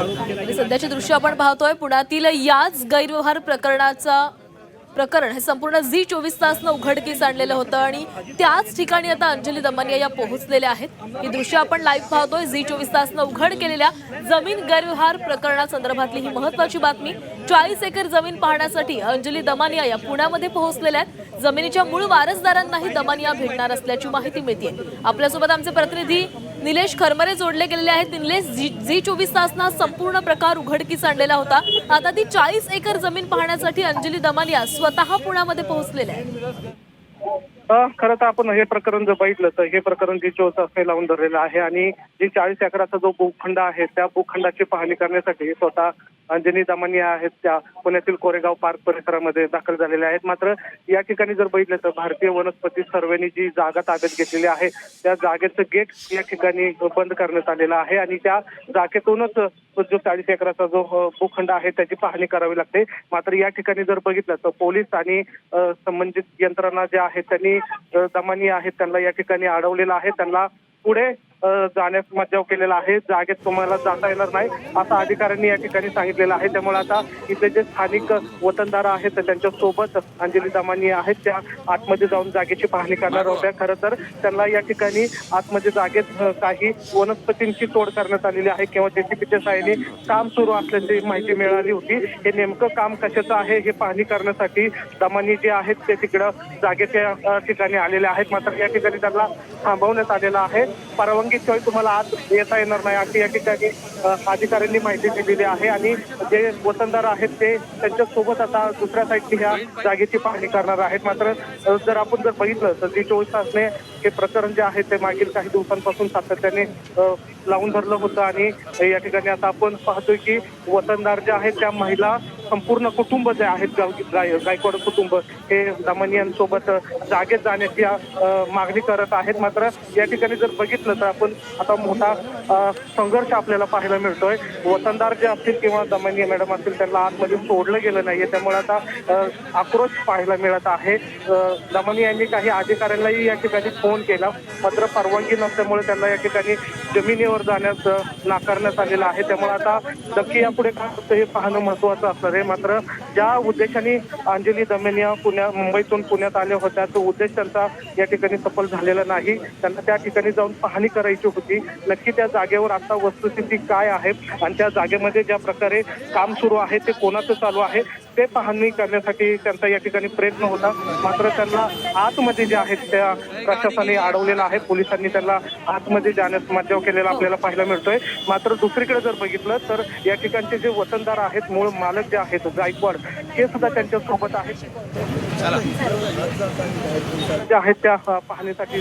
आणि सध्याचे दृश्य आपण पाहतोय पुण्यातील याच गैरव्यवहार प्रकरणाचा प्रकरण हे संपूर्ण झी चोवीस तासनं उघडकीस आणलेलं होतं आणि त्याच ठिकाणी आता अंजली दमानिया या पोहोचलेल्या आहेत. ही दृश्य आपण लाईव्ह पाहतोय झी चोवीस तासनं उघड केलेल्या जमीन गैरव्यवहार प्रकरणासंदर्भातली ही महत्वाची बातमी. चाळीस एकर जमीन पाहण्यासाठी अंजली दमानिया या पुण्यामध्ये पोहोचलेल्या आहेत. जमिनीच्या मूळ वारसदारांनाही दमानिया भेटणार असल्याची माहिती मिळते आपल्यासोबत आमचे प्रतिनिधी निलेश खरमरे जोडले गेलेले आहेत. निलेश झी- चोवीस तासना संपूर्ण प्रकार उघडकीस आणलेला होता. आता ती चाळीस एकर जमीन पाहण्यासाठी अंजली दमानिया स्वतः पुण्यामध्ये पोहोचलेल्या आहेत. खरं तर आपण हे प्रकरण जर बघितलं तर हे प्रकरण जी चोवीस तासने लावून धरलेलं आहे आणि जी चाळीस एकराचा जो भूखंड आहे त्या भूखंडाची पाहणी करण्यासाठी स्वतः अंजनी दमानी आहेत त्या पुण्यातील कोरेगाव पार्क परिसरामध्ये दाखल झालेल्या आहेत. मात्र या ठिकाणी जर बघितलं तर भारतीय वनस्पती सर्वेनी जी जागा ताब्यात घेतलेली आहे त्या जागेचं गेट या ठिकाणी बंद करण्यात आलेलं आहे आणि त्या जागेतूनच जो चाळीस एकराचा जो भूखंड आहे त्याची पाहणी करावी लागते. मात्र या ठिकाणी जर बघितलं तर पोलीस आणि संबंधित यंत्रणा ज्या आहेत त्यांनी दमानी आहेत त्यांना या ठिकाणी अडवलेलं आहे. त्यांना पुढे जाण्यास मज्जाव केलेला आहे. जागेत तुम्हाला जाता येणार नाही. असं अधिकाऱ्यांनी या ठिकाणी सांगितलेलं आहे. त्यामुळे आता इथले जे स्थानिक वतनदार आहेत तर त्यांच्यासोबत अंजली दमानी आहेत. त्या आतमध्ये जाऊन जागेची पाहणी करणार होत्या खरं तर त्यांना या ठिकाणी आतमध्ये जागेत काही वनस्पतींची तोड करण्यात आलेली आहे किंवा जेसीबीच्या सहाय्याने काम सुरू असल्याची माहिती मिळाली होती. हे नेमकं काम कशाचं आहे हे पाहणी करण्यासाठी दमानी जे आहेत ते तिकडं जागेच्या ठिकाणी आलेले आहेत. मात्र या ठिकाणी त्यांना थांबवण्यात आलेलं आहे. परवानगीशिवाय तुम्हाला आज येता येणार नाही. अशी या ठिकाणी अधिकाऱ्यांनी माहिती दिलेली आहे आणि जे वतनदार आहेत ते त्यांच्यासोबत आता दुसऱ्या साईडची ह्या जागेची पाहणी करणार आहेत. मात्र जर आपण जर बघितलं तर जी चोवीस तासने हे प्रकरण जे आहे ते मागील काही दिवसांपासून सातत्याने लावून धरलं होतं आणि या ठिकाणी आता आपण पाहतोय की वतनदार जे आहेत त्या महिला संपूर्ण कुटुंब जे आहेत गाय गायकवाड कुटुंब हे दमनियांसोबत जागेत जाण्याची मागणी करत आहेत. मात्र या ठिकाणी जर बघितलं तर आपण आता मोठा संघर्ष आपल्याला पाहायला मिळतोय. वतनदार जे असतील किंवा दमनिया मॅडम असतील त्यांना आतमध्ये सोडलं गेलं नाहीये. त्यामुळे आता आक्रोश पाहायला मिळत आहे. दमनी यांनी काही अधिकाऱ्यांनाही या ठिकाणी फोन केला. मात्र परवानगी नसल्यामुळे त्यांना या ठिकाणी जमिनीवर जाण्यास नाकारण्यात आलेलं आहे. त्यामुळे आता नक्की यापुढे काय होतं हे पाहणं महत्वाचं असणार आहे. मात्र ज्या उद्देशाने अंजली दमेनिया पुण्या मुंबईतून पुण्यात आल्या होत्या तो उद्देश त्यांचा या ठिकाणी सफल झालेला नाही. त्यांना त्या ठिकाणी जाऊन पाहणी करायची होती. नक्की त्या जागेवर आता वस्तुस्थिती काय आहे? आणि त्या जागेमध्ये ज्या प्रकारे काम सुरू आहे ते कोणाचं चालू आहे? ते पाहणी करण्यासाठी त्यांचा या ठिकाणी प्रयत्न होता. मात्र त्यांना आतमध्ये जे आहेत त्या प्रशासनाने अडवलेलं आहे. पोलिसांनी त्यांना आतमध्ये जाण्यास मज्जाव केलेला आपल्याला पाहायला मिळतोय. मात्र दुसरीकडे जर बघितलं तर या ठिकाणचे जे वतनदार आहेत मूळ मालक जे आहेत गायकवाड हे सुद्धा त्यांच्यासोबत आहेत. जे आहेत त्या पाहणीसाठी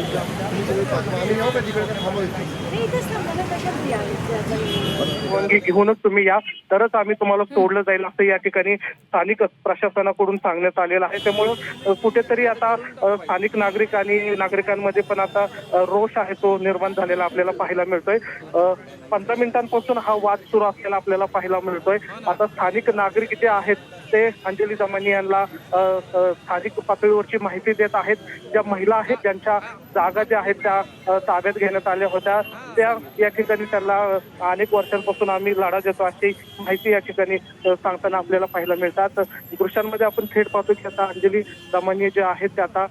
परवानगी घेऊनच तुम्ही या. तरच आम्ही तुम्हाला सोडलं जाईल असं या ठिकाणी स्थानिक प्रशासनाकडून सांगण्यात आलेलं आहे. त्यामुळं कुठेतरी आता स्थानिक नागरिक आणि नागरिकांमध्ये पण आता रोष आहे तो निर्माण झालेला आपल्याला पाहायला मिळतोय. पंधरा मिनिटांपासून हा वाद सुरू असलेला आपल्याला पाहायला मिळतोय. आता स्थानिक नागरिक जे आहेत ते अंजली दमानी यांना स्थानिक पातळीवरची माहिती देत आहेत. ज्या महिला आहेत ज्यांच्या जागा ज्या आहेत त्या ताब्यात घेण्यात आल्या होत्या. त्या या ठिकाणी त्यांना अनेक वर्षांपासून आम्ही लढा देतो अशी माहिती या ठिकाणी सांगताना आपल्याला पाहायला मिळतात. दृश्यांमध्ये आपण थेट पाहतो की आता अंजली दमानी जे आहेत ते आता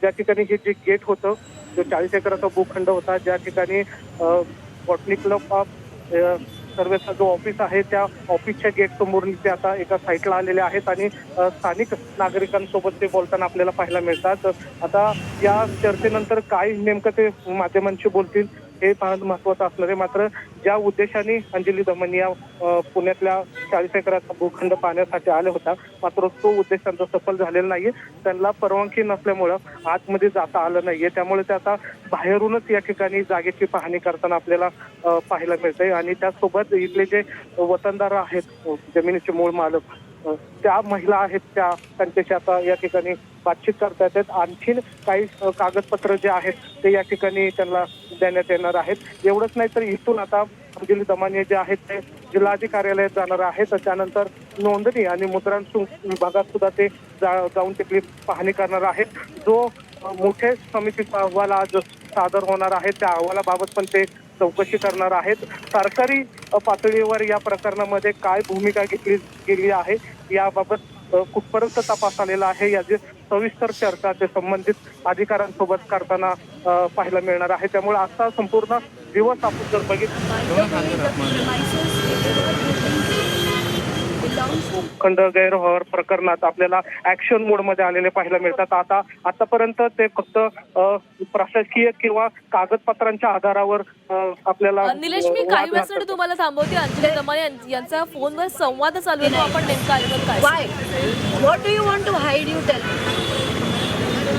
ज्या ठिकाणी हे जे गेट होतं जो चाळीस एकराचा भूखंड होता ज्या ठिकाणी बॉटनी क्लब ऑफ सर्वेचा जो ऑफिस आहे त्या ऑफिसच्या गेट समोर ते आता एका साईटला आलेले आहेत आणि स्थानिक नागरिकांसोबत ते बोलताना आपल्याला पाहायला मिळतात. आता या चर्चेनंतर काय नेमकं ते माध्यमांशी बोलतील हे फार महत्वाचं असणार आहे मात्र ज्या उद्देशाने अंजली दमनिया या पुण्यातल्या चाळीस एकराचा भूखंड पाहण्यासाठी आले होता मात्र तो उद्देश त्यांचा सफल झालेला नाहीये. त्यांना परवानगी नसल्यामुळं आतमध्ये जाता आलं नाहीये. त्यामुळे ते आता बाहेरूनच या ठिकाणी जागेची पाहणी करताना आपल्याला पाहायला मिळतंय. आणि त्यासोबत इथले जे वतनदार आहेत जमिनीचे मूळ मालक त्या महिला आहेत त्या त्यांच्याशी आता या ठिकाणी बातचीत करता येतात आणखीन काही कागदपत्र जे आहेत ते या ठिकाणी त्यांना देण्यात येणार आहेत. एवढंच नाही तर इथून आता अंजली दमानिया जे आहेत ते जिल्हाधिकारी कार्यालयात जाणार आहेत. त्यानंतर नोंदणी आणि मुद्रांक विभागात सुद्धा ते जा- जाऊन तिथली पाहणी करणार आहेत. जो मोठे समितीचा अहवाल आज सादर होणार आहे त्या अहवालाबाबत पण ते चौकशी करणार आहेत. सरकारी पातळीवर या प्रकरणामध्ये काय भूमिका घेतली गेली आहे याबाबत कुठपर्यंत तपास आलेला आहे याची सविस्तर चर्चा ते संबंधित अधिकाऱ्यांसोबत करताना पाहायला मिळणार आहे. त्यामुळे आजचा संपूर्ण दिवस आपण जर बघितलं खंड गैरव्यवहार प्रकरणात आपल्याला ऍक्शन मोडमध्ये आलेले पाहायला मिळतात आता आतापर्यंत ते फक्त प्रशासकीय किंवा कागदपत्रांच्या आधारावर आपल्याला निलेश मी काही वेळासाठी. तुम्हाला थांबवते अंजली दमाने यां- यांचा फोनवर संवाद चालू आहे आपण नेमका ऐकत काय do you want to hide? You tell me.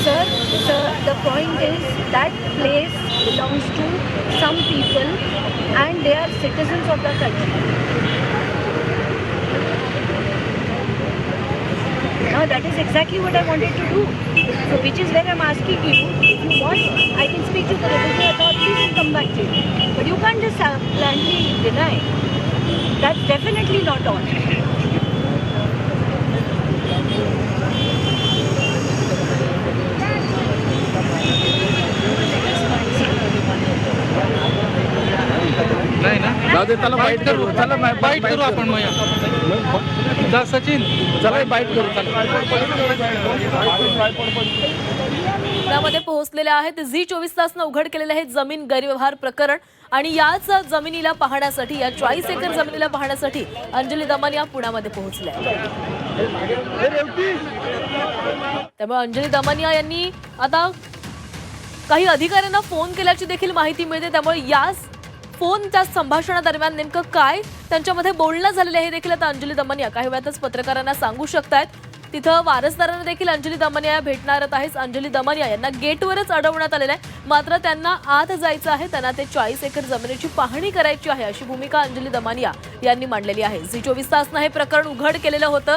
Sir, sir, the point is that place belongs to some people and they are citizens of the country. Now that is exactly what I wanted to do. So which is where I'm asking you, if you want, I can speak to the revenue authorities and come back to you. But you can't just blandly deny. That's definitely not on. नाही ना? जाऊ दे त्याला bite करू. चला bite करू आपण मग जा सचिन. चला बाईट करू चला. पुण्यामध्ये पोहोचलेले आहेत. झी चोवीस तासनं उघड केलेले आहे जमीन गैरव्यवहार प्रकरण आणि याच जमिनीला पाहण्यासाठी या चाळीस एकर जमिनीला पाहण्यासाठी अंजली दमानिया पुण्यामध्ये पोहोचल्या. त्यामुळे अंजली दमानिया यांनी आता काही अधिकाऱ्यांना फोन केल्याची देखील माहिती मिळते. त्यामुळे याच फोनच्या संभाषणादरम्यान नेमकं काय? त्यांच्यामध्ये बोलणं झालेलं आहे हे देखील आता अंजली दमनिया. काही वेळातच पत्रकारांना सांगू शकतायत. तिथं वारसदारांना देखील अंजली दमनिया या भेटणारच आहेच अंजली दमनिया यांना गेटवरच अडवण्यात आलेलं आहे. मात्र त्यांना आत जायचं आहे. त्यांना ते चाळीस एकर जमिनीची पाहणी करायची आहे अशी भूमिका अंजली दमानिया यांनी मांडलेली आहे. झी चोवीस तासनं हे प्रकरण उघड केलेलं होतं.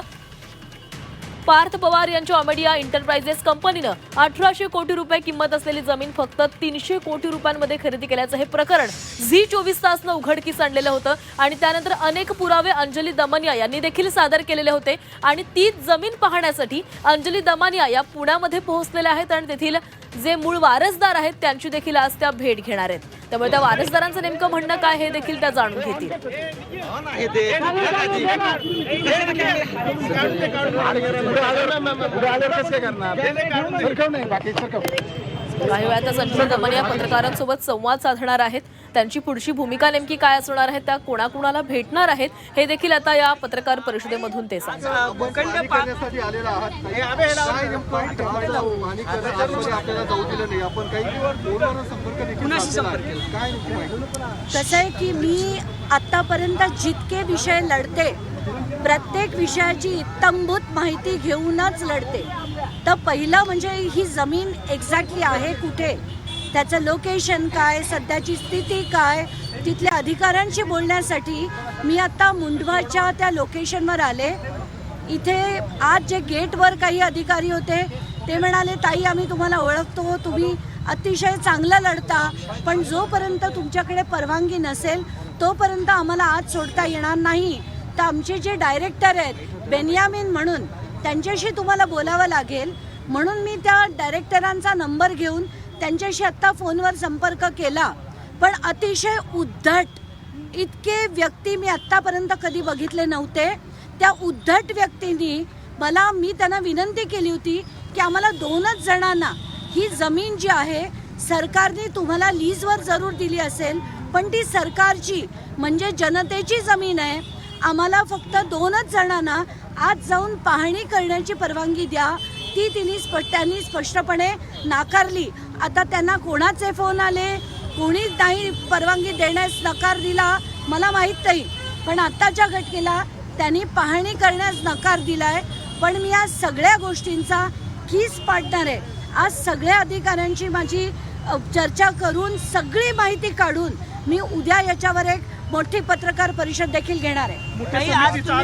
पार्थ पवार यांच्या ऑमेडिया एंटरप्राइजेस कंपनीनं अठराशे कोटी रुपये किंमत असलेली जमीन फक्त तीनशे कोटी रुपयांमध्ये खरेदी केल्याचं हे प्रकरण झी चोवीस तासनं उघडकीस आणलेलं होतं आणि त्यानंतर अनेक पुरावे अंजली दमनिया यांनी देखील सादर केलेले होते. आणि तीच जमीन पाहण्यासाठी अंजली दमानिया या पुण्यामध्ये पोहोचलेल्या आहेत आणि तेथील जे मूळ वारसदार आहेत त्यांची देखील आज त्या भेट घेणार आहेत. त्यामुळे त्या वारसदारांचं नेमकं म्हणणं काय हे देखील त्या जाणून घेतील. काही वेळातच अंजली दमनिया पत्रकारांसोबत संवाद साधणार आहेत. त्यांची पुढची भूमिका नेमकी काय असणार आहे त्या कोणाकोणाला भेटणार आहेत हे देखील आता या पत्रकार परिषदेमधून ते कसं आहे की मी आत्तापर्यंत जितके विषय लढते प्रत्येक विषयाची इत्तंभूत माहिती घेऊनच लढते. तर पहिलं म्हणजे ही जमीन एक्झॅक्टली आहे कुठे? त्याचं लोकेशन काय? सध्याची स्थिती काय? तिथल्या अधिकाऱ्यांशी बोलण्यासाठी मी आत्ता मुंडवाच्या त्या लोकेशनवर आले. इथे आज जे गेटवर काही अधिकारी होते ते म्हणाले ताई आम्ही तुम्हाला ओळखतो तुम्ही अतिशय चांगलं लढता पण जोपर्यंत तुमच्याकडे परवानगी नसेल तोपर्यंत आम्हाला आज सोडता येणार नाही. तर आमचे जे डायरेक्टर आहेत बेनियामिन म्हणून त्यांच्याशी तुम्हाला बोलावं लागेल. म्हणून मी त्या डायरेक्टरांचा नंबर घेऊन त्यांच्याशी आत्ता फोनवर संपर्क केला. पण अतिशय उद्धट इतके व्यक्ती मी आत्तापर्यंत कधी बघितले नव्हते. त्या उद्धट व्यक्तींनी मला मी त्यांना विनंती केली होती की आम्हाला दोनच जणांना ही जमीन जी आहे सरकारने तुम्हाला लीजवर जरूर दिली असेल. पण ती सरकारची म्हणजे जनतेची जमीन आहे. आम्हाला फक्त दोनच जणांना आज जाऊन पाहणी करण्याची परवानगी द्या. ती तिने स्पष्ट त्यांनी स्पष्टपणे नाकारली. आता त्यांना कोणाचे फोन आले? कोणीच नाही परवानगी देण्यास नकार दिला. मला माहीत नाही. पण आत्ताच्या घटकेला त्यांनी पाहणी करण्यास नकार दिलाय. पण मी आज सगळ्या गोष्टींचा कीस पाडणार आहे. आज सगळ्या अधिकाऱ्यांची माझी चर्चा करून सगळी माहिती काढून मी उद्या याच्यावर एक मोठी पत्रकार परिषद देखील घेणार आहे.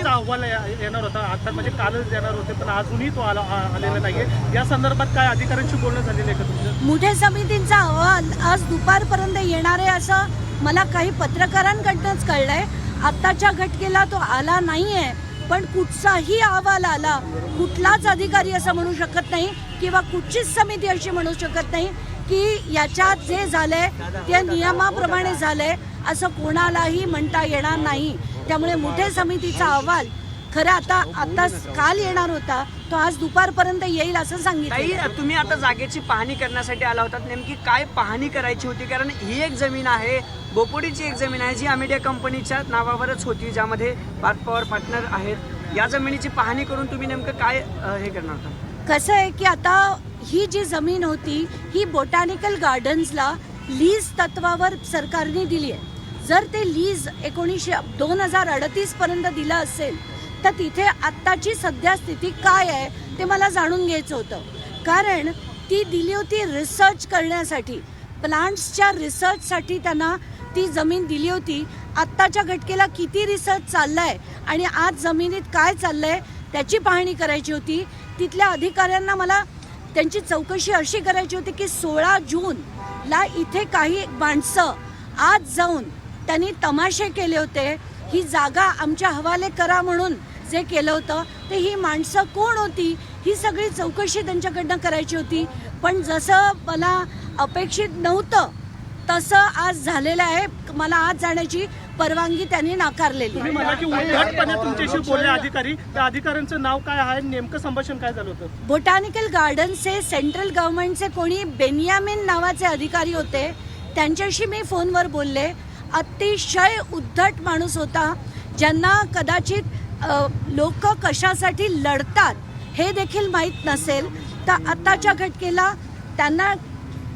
अहवाल येणार होता. आता म्हणजे कालच येणार होते पण अजूनही तो आला आलेला नाहीये. या संदर्भात काय अधिकाऱ्यांशी बोलणं झालेलं आहे का तुमचं? मोठ्या समितींचा अहवाल आज दुपारपर्यंत येणार आहे असं मला काही पत्रकारांकडनंच कळलंय. आत्ताच्या घटनेला तो आला नाहीये पण कुठचाही अहवाल आला कुठलाच अधिकारी असं म्हणू शकत नाही किंवा कुठचीच समिती अशी म्हणू शकत नाही की याच्यात जे झालंय ते नियमाप्रमाणे झालंय. असं कोणालाही म्हणता येणार नाही. त्यामुळे मोठे समितीचा अहवाल खरं आता आता काल येणार होता तो आज दुपारपर्यंत येईल असं सांगितलं. तुम्ही आता जागेची पाहणी करण्यासाठी आला होतात. नेमकी काय पाहणी करायची होती? कारण ही एक जमीन आहे बोपोडीची एक जमीन आहे जी अमेडिया कंपनीच्या नावावरच होती ज्यामध्ये पार्थ पवार पार्टनर आहेत. या जमिनीची पाहणी करून तुम्ही नेमकं काय हे करणार होता? कसं आहे की आता ही जी जमीन होती ही बोटॅनिकल गार्डन्सला लीज तत्वावर सरकारने दिली आहे. जर ते लीज एकोणीसशे दोन हजार अडतीस पर्यंत दिलं असेल तर तिथे आत्ताची सध्या स्थिती काय आहे ते मला जाणून घ्यायचं होतं. कारण ती दिली होती रिसर्च करण्यासाठी. प्लांट्सच्या रिसर्चसाठी त्यांना ती जमीन दिली होती. आत्ताच्या घटकेला किती रिसर्च चाललाय आणि आज जमिनीत काय चाललंय त्याची पाहणी करायची होती. तिथल्या अधिकाऱ्यांना मला त्यांची चौकशी अशी करायची होती की सोळा जूनला इथे काही माणसं आज जाऊन त्यांनी तमाशे केले होते. ही जागा आमच्या हवाले करा म्हणून जे केलं होतं ते ही माणसं कोण होती? ही सगळी चौकशी त्यांच्याकडनं करायची होती. पण जसं मला अपेक्षित नव्हतं तसं आज झालेलं आहे. मला आज जाण्याची परवानगी त्यांनी नाकारलेली. तुमच्याशी बोलले अधिकारी. त्या अधिकाऱ्यांचं नाव काय आहे? नेमकं संभाषण काय झालं होतं? बोटॅनिकल गार्डनचे सेंट्रल गव्हर्नमेंटचे कोणी बेनियामिन नावाचे अधिकारी होते. त्यांच्याशी मी फोनवर बोलले. अतिशय उद्धट माणूस होता ज्यांना कदाचित लोक कशासाठी लढतात हे देखील माहीत नसेल तर आत्ताच्या घटकेला त्यांना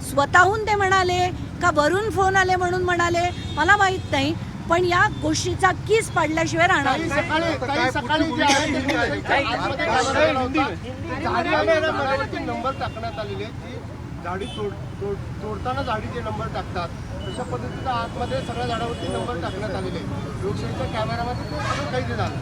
स्वतःहून ते म्हणाले का वरून फोन आले म्हणून म्हणाले मला माहीत नाही पण या गोष्टीचा कीस पाडल्याशिवाय राहणार नाही. सकाळी सकाळी जे आहे झाडावरती नंबर टाकण्यात आलेले ती झाडी तोड तोड तोडताना झाडीचे नंबर टाकतात तशा पद्धतीनं आतमध्ये सगळ्या झाडावरती नंबर टाकण्यात आलेले लोकशाहीच्या कॅमेरामध्ये ते सगळं कैद झालं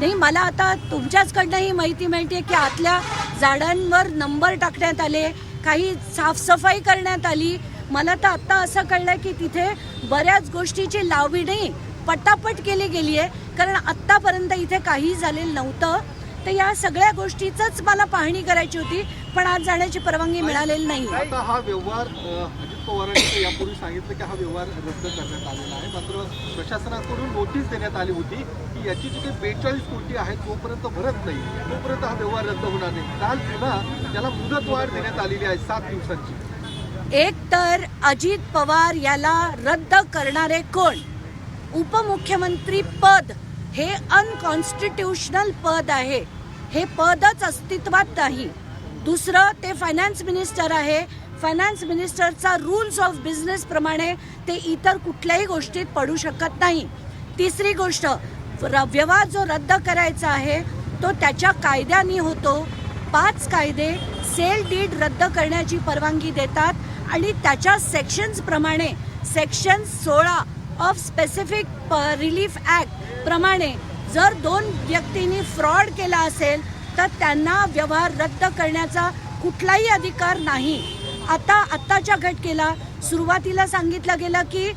नाही. मला आता तुमच्याचकडनं ही माहिती मिळते की आतल्या झाडांवर नंबर टाकण्यात आले काही साफसफाई करण्यात आली. मला तर आता असं कळलं की तिथे बऱ्याच गोष्टीची लावणी पटापट केली गेली आहे कारण आत्तापर्यंत इथे काही झालेलं नव्हतं. तर या सगळ्या गोष्टीचंच मला पाहणी करायची होती पण आज जाण्याची परवानगी मिळालेली नाही. हा व्यवहार अजित पवारांनी यापूर्वी सांगितलं की हा व्यवहार रद्द करण्यात आलेला आहे. मात्र प्रशासनाकडून नोटीस देण्यात आली होती की याची जी काही बेचाळीस कोटी आहे तोपर्यंत भरत नाही. तोपर्यंत हा व्यवहार रद्द होणार नाही. काल पुन्हा त्याला मुदतवाढ देण्यात आलेली आहे सात दिवसांची. एक तर अजित पवार याला रद्द करणारे कोण? उपमुख्यमंत्री पद हे अनकॉन्स्टिट्यूशनल पद आहे. हे पदच अस्तित्वात नाही. दुसरं ते फायनान्स मिनिस्टर आहे. फायनान्स मिनिस्टरचा रूल्स ऑफ बिझनेस प्रमाणे ते इतर कुठल्याही गोष्टीत पडू शकत नाही. तिसरी गोष्ट र- व्यवहार जो रद्द करायचा आहे तो त्याच्या कायद्याने होतो. पाच कायदे सेल डीड रद्द करण्याची परवानगी देतात आणि त्याच्या सेक्शन्स प्रमाणे सेक्शन सोळा ऑफ स्पेसिफिक रिलीफ ऍक्ट प्रमाणे जर दोन व्यक्तींनी फ्रॉड केला असेल तर त्यांना व्यवहार रद्द करण्याचा कुठलाही अधिकार नाही. आता आत्ताच्या घटकेला सुरुवातीला सांगितलं गेलं की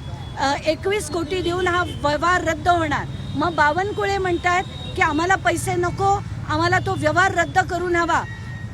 एकवीस कोटी देऊन हा व्यवहार रद्द होणार. मग बावनकुळे म्हणतात की आम्हाला पैसे नको आम्हाला तो व्यवहार रद्द करून हवा.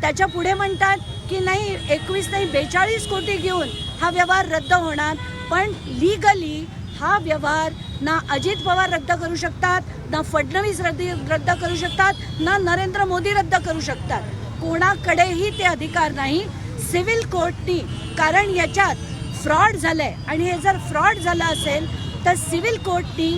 त्याच्या पुढे म्हणतात की नाही एकवीस नाही बेचाळीस कोटी घेऊन हा व्यवहार रद्द होणार. पण लिगली हा व्यवहार ना अजित पवार रद्द करू शकतात ना फडणवीस रद्द रद्द करू शकतात ना नरेंद्र मोदी रद्द करू शकतात. कोणाकडेही ते अधिकार नाही. सिव्हिल कोर्टनी कारण याच्यात फ्रॉड झालंय. आणि हे जर फ्रॉड झालं असेल तर सिव्हिल कोर्टनी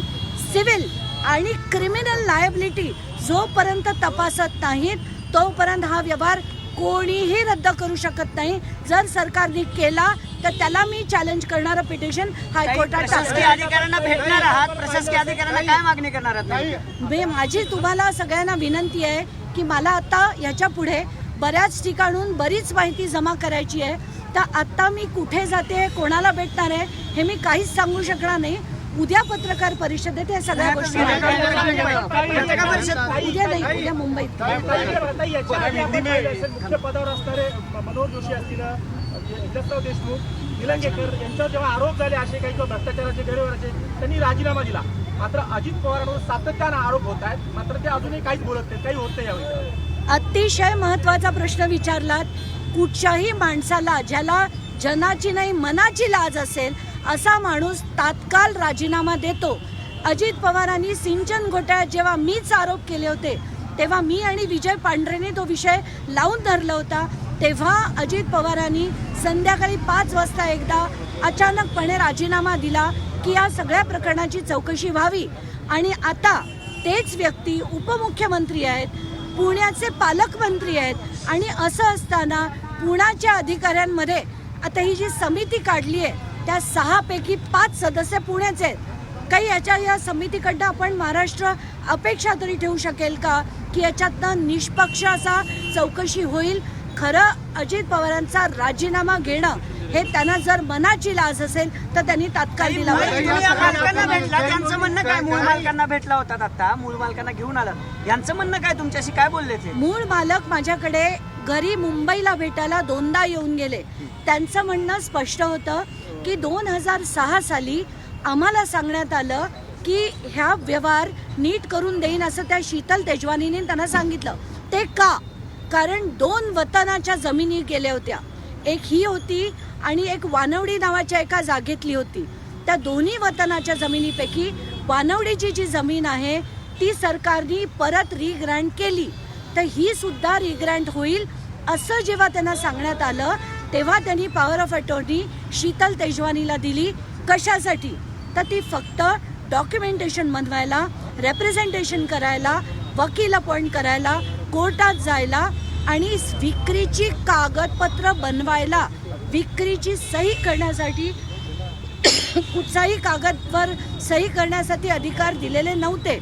सिव्हिल आणि क्रिमिनल लायबिलिटी जोपर्यंत तपासत नाहीत तोपर्यंत हा व्यवहार कोणीही रद्द करू शकत नाही. जर सरकारने केला तर त्याला मी चॅलेंज करणारं पिटिशन हायकोर्टात प्रशासकीय अधिकाऱ्यांना भेटणार आहात? प्रशासकीय अधिकाऱ्यांना काय मागणी करणार आहात? मी माझी तुम्हाला सगळ्यांना विनंती आहे की मला आता ह्याच्या पुढे बऱ्याच ठिकाणून बरीच माहिती जमा करायची आहे. तर आत्ता मी कुठे जाते कोणाला भेटणार आहे हे मी काहीच सांगू शकणार नाही. उद्या पत्रकार परिषदेत या सगळ्या गोष्टी पत्रकार परिषद उद्या नाही उद्या मुंबईत. पदावर असणारे मनोहर जोशी असतील देशमुख निलंगेकर यांच्यावर जेव्हा आरोप झाले असे काही किंवा भ्रष्टाचाराचे गैरव्यवहाराचे त्यांनी राजीनामा दिला. मात्र अजित पवारांवर सातत्यानं आरोप होत आहेत. मात्र ते अजूनही काहीच बोलत नाहीत काही होत नाही यावेळी. अतिशय महत्त्वाचा प्रश्न विचारलात कुठच्याही माणसाला ज्याला जनाची नाही मनाची लाज असेल असा माणूस तात्काळ राजीनामा देतो. अजित पवारांनी सिंचन घोटाळ्यात जेव्हा मीच आरोप केले होते तेव्हा मी आणि विजय पांढरेने तो विषय लावून धरला होता. तेव्हा अजित पवारांनी संध्याकाळी पाच वाजता एकदा अचानकपणे राजीनामा दिला की या सगळ्या प्रकरणाची चौकशी व्हावी. आणि आता तेच व्यक्ती उपमुख्यमंत्री आहेत पुण्याचे पालकमंत्री आहेत. आणि असं असताना पुण्याच्या अधिकाऱ्यांमध्ये आता ही जी समिती काढली आहे त्या सहापैकी पाच सदस्य पुण्याचे आहेत. काही याच्या या समितीकडनं आपण महाराष्ट्र अपेक्षा तरी ठेवू शकेल का? की याच्यातनं निष्पक्ष असा चौकशी होईल? खरं अजित पवारांचा राजीनामा घेणं हे त्यांना जर मनाची लाज असेल तर त्यांनी तात्काळ दिला मालकांना भेटला त्यांचं म्हणणं काय? मूळ मालकांना भेटला होता आता? मूळ मालकांना घेऊन आलात यांचं म्हणणं काय तुमच्याशी? काय बोलले ते? मूळ मालक माझ्याकडे घरी मुंबईला भेटायला दोनदा येऊन गेले. त्यांचं म्हणणं स्पष्ट होतं की दोन हजार सहा साली आम्हाला सांगण्यात आलं की ह्या व्यवहार नीट करून देईन असं त्या शीतल तेजवानीने त्यांना सांगितलं. ते का? कारण दोन वतनाच्या जमिनी गेल्या होत्या. एक ही होती आणि एक वानवडी नावाच्या एका जागेतली होती. त्या दोन्ही वतनाच्या जमिनीपैकी वानवडीची जी जमीन आहे ती सरकारने परत रिग्रँट केली. तर ही सुद्धा रिग्रँट होईल असं जेव्हा त्यांना सांगण्यात आलं तेव्हा त्यांनी पॉवर ऑफ अटॉर्नी शीतल तेजवानीला दिली. कशासाठी? तर ती फक्त डॉक्युमेंटेशन बनवायला रेप्रेझेंटेशन करायला वकील अपॉइंट करायला कोर्टात जायला आणि विक्रीची कागदपत्र बनवायला विक्रीची सही करण्यासाठी कुठचाही कागदवर सही करण्यासाठी अधिकार दिलेले नव्हते.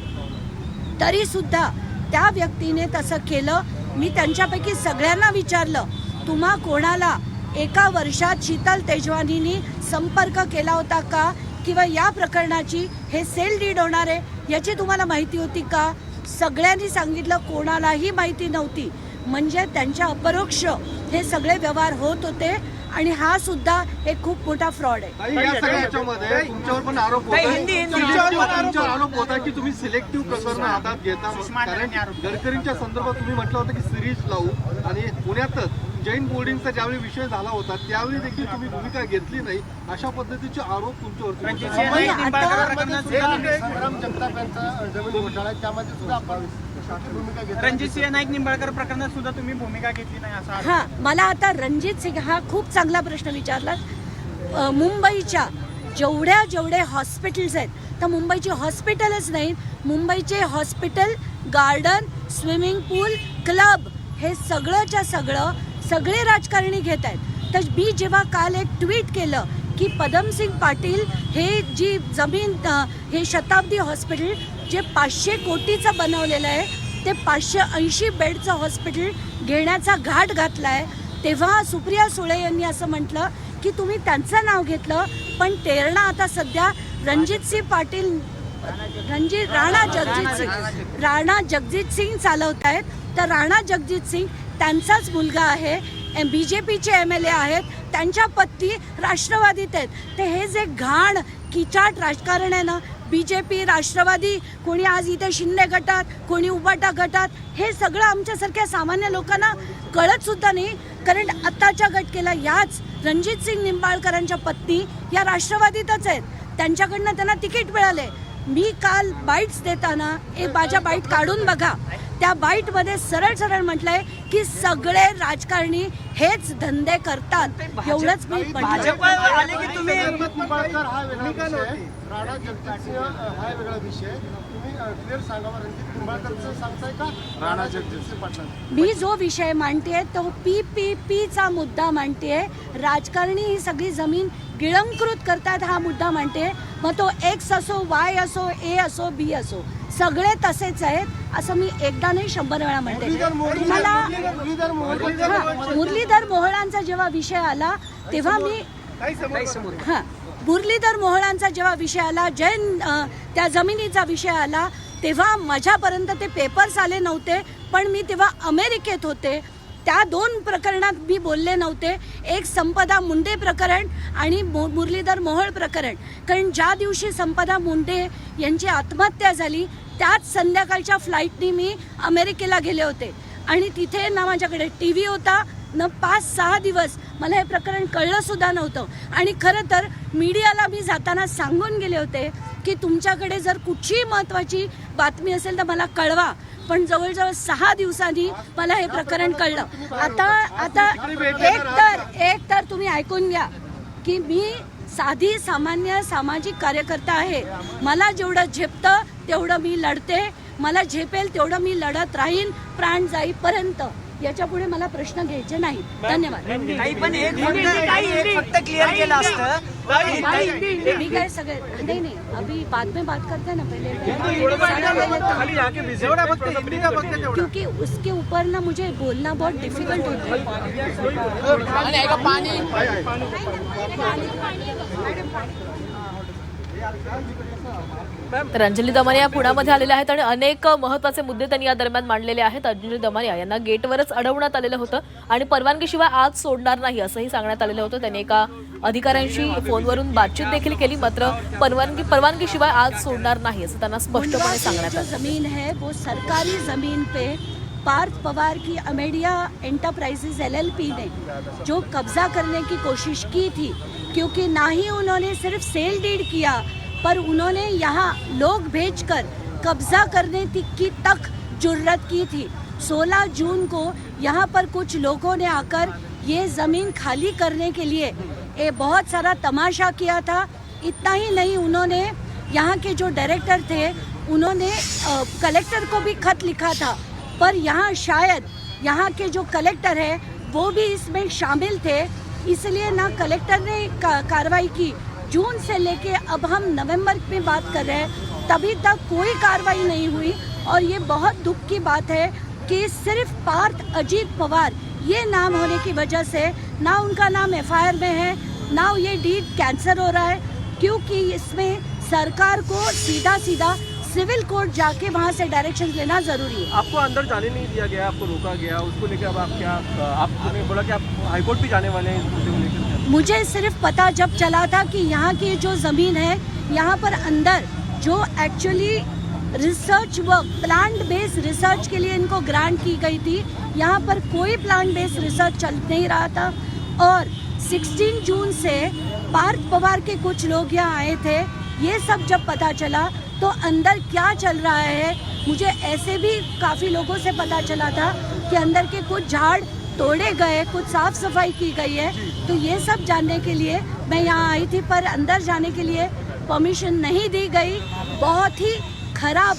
तरी सुद्धा त्या व्यक्तीने तसं केलं. मी त्यांच्यापैकी सगळ्यांना विचारलं तुम्हा कोणाला एका वर्षात शीतल तेजवानीनी संपर्क केला होता का? किंवा या प्रकरणाची हे सेल डीड होणार आहे? याची तुम्हाला माहिती होती का? सगळ्यांनी सांगितलं कोणालाही माहिती नव्हती. म्हणजे त्यांच्या अपरोक्ष हे सगळे व्यवहार होत होते आणि हा सुद्धा एक खूप मोठा फ्रॉड आहे. ताई, या सगळ्या याच्यामध्ये तुमच्यावर पण आरोप होत ताई, आहे. हिंदी- हिंदी. तुमच्यावर तुमच्यावर आरोप होता की तुम्ही सिलेक्टिव्ह प्रकरण हातात घेता. कारण गडकरींच्या संदर्भात तुम्ही म्हटलं होतं की सिरीज लावू आणि पुण्यातच जैन बोर्डिंगचा ज्यावेळी विषय झाला होता त्यावेळी देखील तुम्ही भूमिका घेतली नाही. अशा पद्धतीचे आरोप तुमच्यावरती होत. आता जगताप यांचा जमीन घोटाळा आहे, त्यामध्ये सुद्धा आपण रणजित सिंह नाईक निंबाळकर प्रकरणात सुद्धा तुम्ही भूमिका घेतली नाही असा हा मला आता रणजित सिंग हा खूप चांगला प्रश्न विचारला. मुंबईच्या जेवढ्या जेवढे हॉस्पिटल्स आहेत तर मुंबईची हॉस्पिटलच नाहीत मुंबईचे hospital garden swimming pool club हे सगळंच्या सगळं सगळे राजकारणी घेत आहेत. तर मी जेव्हा काल एक ट्विट केलं की पदमसिंग पाटील हे जी जमीन हे शताब्दी हॉस्पिटल जे पाचशे कोटीचं बनवलेलं आहे ते पाचशे ऐंशी बेडचं हॉस्पिटल घेण्याचा घाट घातला आहे तेव्हा सुप्रिया सुळे यांनी असं म्हटलं की तुम्ही त्यांचं नाव घेतलं पण तेरणा आता सध्या रणजित सिंग पाटील रणजित राणा जगजित सिंग राणा जगजित सिंग चालवत आहेत. तर राणा जगजित सिंग त्यांचाच मुलगा आहे बी जे पीचे एम एल ए आहेत त्यांच्या पत्नी राष्ट्रवादीत आहेत. ते हे जे घाण किचाट राजकारण आहे ना बी जे पी राष्ट्रवादी कोणी आज इथे शिंदे गटात कोणी उबाटा गटात हे सगळं आमच्यासारख्या सामान्य लोकांना कळत सुद्धा नाही. कारण आत्ताच्या गटकेला याच रणजित सिंग निंबाळकरांच्या पत्नी या राष्ट्रवादीतच आहेत. त्यांच्याकडनं त्यांना तिकीट मिळाले मी काल बाईट्स देताना एक माझ्या बाईट काढून बघा त्या बाईटमध्ये सरळ सरळ म्हटलंय की सगळे राजकारणी हेच धंदे करतात एवढंच मी हा हा मी जो विषय मांडते तो पी पी पीचा मुद्दा मांडते राजकारणी ही सगळी जमीन गिळंकृत करतात हा मुद्दा मांडते मग तो एक्स असो वाय असो ए असो बी असो सगळे तसेच आहेत असं मी एकदा नाही शंभर वेळा म्हणते. तुम्हाला मुरलीधर मोहोळ मुरलीधर मोहळांचा जेव्हा विषय आला तेव्हा मी हा मुरलीधर मोहळांचा जेव्हा विषय आला जैन त्या जमिनीचा विषय आला तेव्हा माझ्यापर्यंत ते पेपर्स आले नव्हते पण मी तेव्हा अमेरिकेत होते. त्या दोन प्रकरणात मी बोलले नव्हते. एक संपदा मुंडे प्रकरण आणि मु- मुरलीधर मोहोळ प्रकरण. कारण ज्या दिवशी संपदा मुंडे यांची आत्महत्या झाली त्याच संध्याकाळच्या फ्लाईटनी मी अमेरिकेला गेले होते. आणि तिथे ना माझ्याकडे टी व्ही होता न पाच सहा दिवस. मला हे प्रकरण कळलं सुद्धा नव्हतं. आणि खरं तर मीडियाला मी जाताना सांगून गेले होते की तुमच्याकडे जर कुठचीही महत्त्वाची बातमी असेल तर मला कळवा. पण जवळजवळ सहा दिवसांनी मला हे प्रकरण कळलं. आता आता एक तर एक तर तुम्ही ऐकून घ्या की मी साधी सामान्य सामाजिक कार्यकर्ता आहे. मला जेवढं झेपतं तेवढं मी लढते. मला झेपेल तेवढं मी लढत राहीन प्राण जाईपर्यंत. याच्यापुढे मला प्रश्न घ्यायचे नाही धन्यवाद काही पण एक फक्त क्लिअर केलं असतं मी काय सगळे नाही नाही अभी बाद में बात करते हैं ना पहले क्योंकि उसके ऊपर ना मुझे बोलना बहुत डिफिकल्ट होता है तर अंजली दमानिया पुण्यामध्ये आलेल्या आहेत आणि अनेक महत्त्वाचे मुद्दे त्यांनी या दरम्यान मांडलेले आहेत. अंजली दमानिया यांना गेटवरच अडवण्यात आलेलं होतं आणि परवानगीशिवाय आज सोडणार नाही असंही सांगण्यात आलेलं होतं. त्यांनी एका अधिकाऱ्यांशी फोनवरून बातचीत देखील केली मात्र परवानगी परवानगीशिवाय आज सोडणार नाही असं त्यांना स्पष्टपणे सांगण्यात आलं. जमीन है वो सरकारी जमीन पे पार्थ पवार की अमेडिया एंटरप्राइजेज एलएलपी ने जो कब्जा करने की कोशिश की थी क्योंकि ना ही उन्होंने सिर्फ़ सेल डीड किया, पर उन्होंने यहाँ लोग भेजकर कब्जा करने की तक जुर्रत की थी। 16 जून को यहाँ पर कुछ लोगों ने आकर ये ज़मीन खाली करने के लिए ये बहुत सारा तमाशा किया था। इतना ही नहीं, उन्होंने यहाँ के जो डायरेक्टर थे, उन्होंने कलेक्टर को भी खत लिखा था। पर यहाँ शायद यहाँ के जो कलेक्टर है, वो भी इसमें शामिल थे। इसलिए ना कलेक्टर ने का, कार्रवाई की। जून से लेके अब हम नवंबर में बात कर रहे हैं तभी तक कोई कार्रवाई नहीं हुई। और ये बहुत दुख की बात है कि सिर्फ़ पार्थ अजीत पवार ये नाम होने की वजह से ना उनका नाम एफआईआर में है ना ये डीड कैंसर हो रहा है क्योंकि इसमें सरकार को सीधा सीधा सिविल कोर्ट जाके वहाँ से डायरेक्शन लेना ज़रूरी है। आपको अंदर जाने नहीं दिया गया आपको रोका गया उसको लेकर अब आप क्या आपने बोला कि आप हाईकोर्ट भी जाने वाले हैं मुझे सिर्फ़ पता जब चला था कि यहाँ की जो ज़मीन है यहाँ पर अंदर जो actually research work plant based research के लिए इनको ग्रांट की गई थी यहाँ पर कोई प्लांट बेस्ड रिसर्च चल नहीं रहा था। और 16 जून से पार्थ पवार के कुछ लोग यहाँ आए थे ये सब जब पता चला तो अंदर क्या चल रहा है? मुझे ऐसे भी काफ़ी लोगों से पता चला था कि अंदर के कुछ झाड़ तोड़े गए कुछ साफ़ सफ़ाई की गई है। तो ये सब जानने के लिए मैं यहाँ आई थी पर अंदर जाने के लिए परमिशन नहीं दी गई। बहुत ही खराब